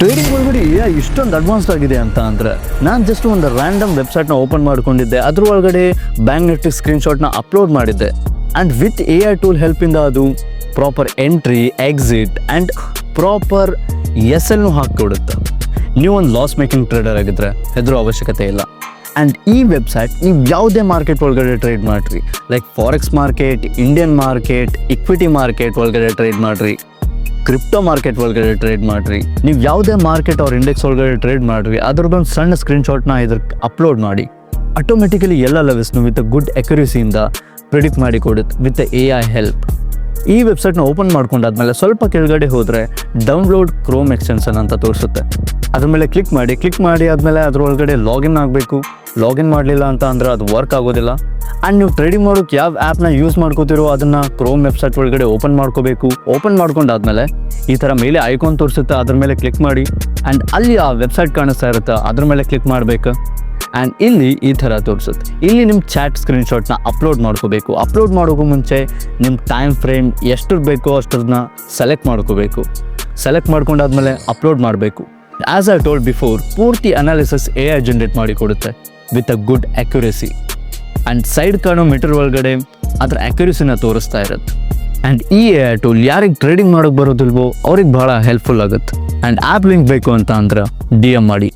Trading ಒಳಗಡೆ ಇಷ್ಟೊಂದು advanced ಆಗಿದೆ ಅಂತ ಅಂದರೆ ನಾನು ಜಸ್ಟ್ ಒಂದು ರ್ಯಾಂಡಮ್ ವೆಬ್ಸೈಟ್ನ ಓಪನ್ ಮಾಡಿಕೊಂಡಿದ್ದೆ. ಅದ್ರ ಒಳಗಡೆ ಬ್ಯಾಂಕ್ ನೆಟ್ಟಿ ಸ್ಕ್ರೀನ್ಶಾಟ್ನ ಅಪ್ಲೋಡ್ ಮಾಡಿದ್ದೆ. And with A I tool ಹೆಲ್ಪಿಂದ ಅದು proper entry exit and proper S ಎಲ್ನು ಹಾಕಿಕೊಡುತ್ತೆ. ನೀವು ಒಂದು ಲಾಸ್ ಮೇಕಿಂಗ್ ಟ್ರೇಡರ್ ಆಗಿದ್ರೆ ಹೆದರೋ ಅವಶ್ಯಕತೆ ಇಲ್ಲ. ಆ್ಯಂಡ್ ಈ ವೆಬ್ಸೈಟ್ ನೀವು ಯಾವುದೇ ಮಾರ್ಕೆಟ್ ಒಳಗಡೆ ಟ್ರೇಡ್ ಮಾಡಿರಿ. Like forex market Indian market equity market ಒಳಗಡೆ ಟ್ರೇಡ್ ಮಾಡಿರಿ. ಕ್ರಿಪ್ಟೋ ಮಾರ್ಕೆಟ್ ಒಳಗಡೆ ಟ್ರೇಡ್ ಮಾಡಿರಿ. ನೀವು ಯಾವುದೇ ಮಾರ್ಕೆಟ್ ಅವ್ರ ಇಂಡೆಕ್ಸ್ ಒಳಗಡೆ ಟ್ರೇಡ್ ಮಾಡಿರಿ, ಅದ್ರದ್ದೊಂದು ಸಣ್ಣ ಸ್ಕ್ರೀನ್ಶಾಟ್ನ ಇದ್ರ ಅಪ್ಲೋಡ್ ಮಾಡಿ. ಆಟೋಮೆಟಿಕಲಿ ಎಲ್ಲ ಲೆವೆಲ್ಸ್ನು ವಿತ್ ಗುಡ್ ಎಕ್ಯುರಸಿಯಿಂದ ಪ್ರಿಡಿಕ್ಟ್ ಮಾಡಿ ಕೊಡುತ್ತೆ ವಿತ್ ಎ ಐ ಹೆಲ್ಪ್ ಈ ವೆಬ್ಸೈಟ್ನ ಓಪನ್ ಮಾಡ್ಕೊಂಡಾದ್ಮೇಲೆ ಸ್ವಲ್ಪ ಕೆಳಗಡೆ ಹೋದರೆ ಡೌನ್ಲೋಡ್ ಕ್ರೋಮ್ ಎಕ್ಸ್ಟೆನ್ಷನ್ ಅಂತ ತೋರಿಸುತ್ತೆ. ಅದ್ರ ಮೇಲೆ ಕ್ಲಿಕ್ ಮಾಡಿ ಕ್ಲಿಕ್ ಮಾಡಿ ಆದಮೇಲೆ ಅದ್ರೊಳಗಡೆ ಲಾಗಿನ್ ಆಗಬೇಕು. ಲಾಗಿನ್ ಮಾಡಲಿಲ್ಲ ಅಂತ ಅಂದ್ರೆ ಅದು ವರ್ಕ್ ಆಗೋದಿಲ್ಲ. ಆ್ಯಂಡ್ ನೀವು ಟ್ರೇಡಿಂಗ್ ಮಾಡೋಕೆ ಯಾವ ಆ್ಯಪ್ನ ಯೂಸ್ ಮಾಡ್ಕೋತಿರೋ ಅದನ್ನು ಕ್ರೋಮ್ ವೆಬ್ಸೈಟ್ ಒಳಗಡೆ ಓಪನ್ ಮಾಡ್ಕೋಬೇಕು. ಓಪನ್ ಮಾಡ್ಕೊಂಡಾದ್ಮೇಲೆ ಈ ಥರ ಮೇಲೆ ಐಕಾನ್ ತೋರಿಸುತ್ತೆ ಅದ್ರ ಮೇಲೆ ಕ್ಲಿಕ್ ಮಾಡಿ ಆ್ಯಂಡ್ ಅಲ್ಲಿ ಆ ವೆಬ್ಸೈಟ್ ಕಾಣಿಸ್ತಾ ಇರುತ್ತೆ, ಅದ್ರ ಮೇಲೆ ಕ್ಲಿಕ್ ಮಾಡಬೇಕು. ಆ್ಯಂಡ್ ಇಲ್ಲಿ ಈ ಥರ ತೋರಿಸುತ್ತೆ. ಇಲ್ಲಿ ನಿಮ್ಮ ಚಾಟ್ ಸ್ಕ್ರೀನ್ಶಾಟ್ನ ಅಪ್ಲೋಡ್ ಮಾಡ್ಕೋಬೇಕು. ಅಪ್ಲೋಡ್ ಮಾಡೋಕ್ಕೂ ಮುಂಚೆ ನಿಮ್ಮ ಟೈಮ್ ಫ್ರೇಮ್ ಎಷ್ಟು ಬೇಕೋ ಅಷ್ಟರನ್ನ ಸೆಲೆಕ್ಟ್ ಮಾಡ್ಕೋಬೇಕು. ಸೆಲೆಕ್ಟ್ ಮಾಡ್ಕೊಂಡಾದ್ಮೇಲೆ ಅಪ್ಲೋಡ್ ಮಾಡಬೇಕು. ಆ್ಯಸ್ ಐ ಟೋಲ್ಡ್ ಬಿಫೋರ್ ಪೂರ್ತಿ ಅನಾಲಿಸಿಸ್ ಎ ಐ ಜನ್ರೇಟ್ ಮಾಡಿ ಕೊಡುತ್ತೆ with a good accuracy and side ಕಾಣೋ ಮೀಟರ್ ಒಳಗಡೆ ಅದರ ಅಕ್ಯುರೇಸಿನ ತೋರಿಸ್ತಾ ಇರುತ್ತೆ. ಆ್ಯಂಡ್ ಈ ಎ ಟೂಲ್ ಯಾರಿಗೆ ಟ್ರೇಡಿಂಗ್ ಮಾಡೋಕ್ಕೆ ಬರೋದಿಲ್ವೋ ಅವ್ರಿಗೆ ಭಾಳ ಹೆಲ್ಪ್ಫುಲ್ ಆಗುತ್ತೆ. ಆ್ಯಂಡ್ ಆ್ಯಪ್ ಲಿಂಕ್ ಬೇಕು ಅಂತ ಅಂದ್ರೆ ಡಿ ಎಂ ಮಾಡಿ